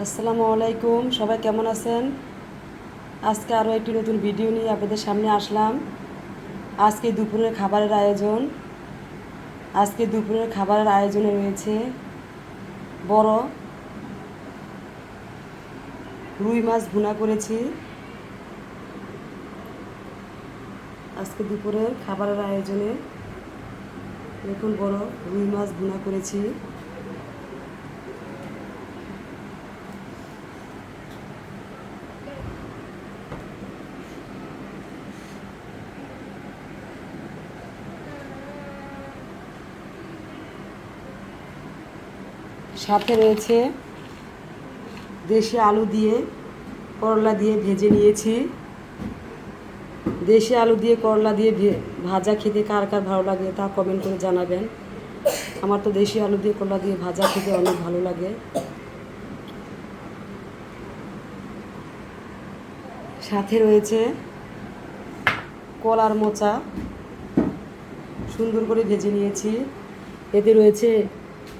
আসসালামু আলাইকুম, সবাই কেমন আছেন? আজকে আরও একটি নতুন ভিডিও নিয়ে আপনাদের সামনে আসলাম। আজকে দুপুরের খাবারের আয়োজন। আজকে দুপুরের খাবারের আয়োজনে রয়েছে বড় রুই মাছ ভুনা করেছি। আজকে দুপুরের খাবারের আয়োজনে দেখুন বড় রুই মাছ ভুনা করেছি। সাথে রয়েছে দেশি আলু দিয়ে, করলা দিয়ে ভেজে নিয়েছি। দেশি আলু দিয়ে, করলা দিয়ে ভাজা খেতে কার কার ভালো লাগে তা কমেন্ট করে জানাবেন। আমার তো দেশি আলু দিয়ে, করলা দিয়ে ভাজা খেতে অনেক ভালো লাগে। সাথে রয়েছে কলার মোচা। সুন্দর করে ভেজে নিয়েছি। এতে রয়েছে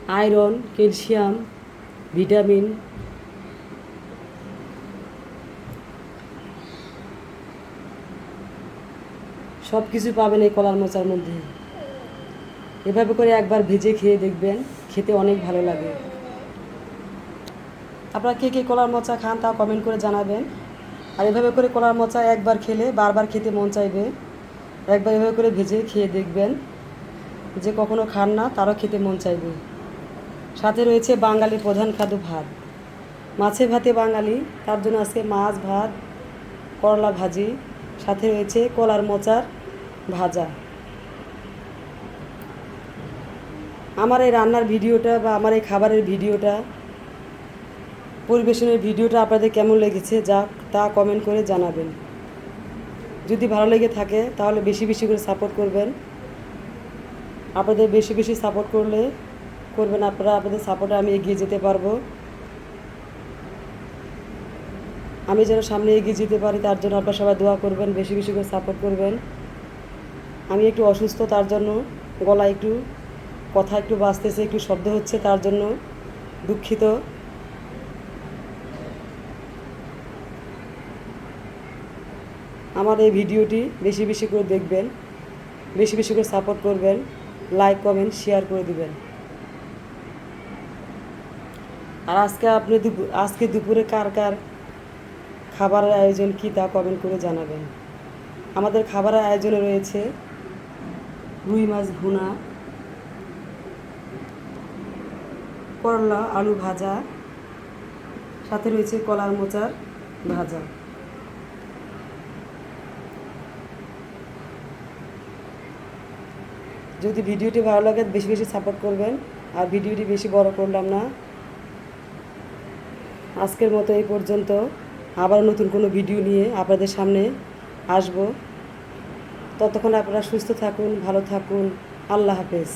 আয়রন, ক্যালসিয়াম, ভিটামিন। সব কিছু পাবেন এই কলার মোচার মধ্যে। এভাবে করে একবার ভেজে খেয়ে দেখবেন, খেতে অনেক ভালো লাগে। আপনারা কে কে কলার মোচা খান তা কমেন্ট করে জানাবেন। আর এভাবে করে কলার মোচা একবার খেলে বারবার খেতে মন চাইবে। একবার এভাবে করে ভেজে খেয়ে দেখবেন যে কখনো খান না, তারও খেতে মন চাইবে। সাথে রয়েছে বাঙালির প্রধান খাদ্য ভাত। মাছে ভাতে বাঙালি, তার জন্য আজকে মাছ, ভাত, করলা ভাজি, সাথে রয়েছে কলার মোচার ভাজা। আমার এই রান্নার ভিডিওটা বা আমার এই খাবারের ভিডিওটা, পরিবেশনের ভিডিওটা আপনাদের কেমন লেগেছে, যা তা কমেন্ট করে জানাবেন। যদি ভালো লেগে থাকে, তাহলে বেশি বেশি করে সাপোর্ট করবেন। আপনাদের বেশি বেশি সাপোর্ট করলে করবেন আপনারা, আপনাদের সাপোর্টে আমি এগিয়ে যেতে পারব। আমি যেন সামনে এগিয়ে যেতে পারি, তার জন্য আপনারা সবাই দোয়া করবেন, বেশি বেশি করে সাপোর্ট করবেন। আমি একটু অসুস্থ, তার জন্য গলা একটু, কথা একটু বাঁচতেছে একটু শব্দ হচ্ছে, তার জন্য দুঃখিত। আমার এই ভিডিওটি বেশি বেশি করে দেখবেন, বেশি বেশি করে সাপোর্ট করবেন লাইক কমেন্ট শেয়ার করে দিবেন। আর আজকে আপনি আজকে দুপুরে কার কার খাবারের আয়োজন কী তা কমেন্ট করে জানাবেন। আমাদের খাবারের আয়োজনে রয়েছে রুই মাছ ভুনা, করলা, আলু ভাজা, সাথে রয়েছে কলার মোচার ভাজা। যদি ভিডিওটি ভালো লাগে বেশি বেশি সাপোর্ট করবেন, আর ভিডিওটি বেশি বড় করলাম না আজকের মতো এই পর্যন্ত। আবার নতুন কোনো ভিডিও নিয়ে আপনাদের সামনে আসব। ততক্ষণ আপনারা সুস্থ থাকুন, ভালো থাকুন। আল্লাহ হাফেজ।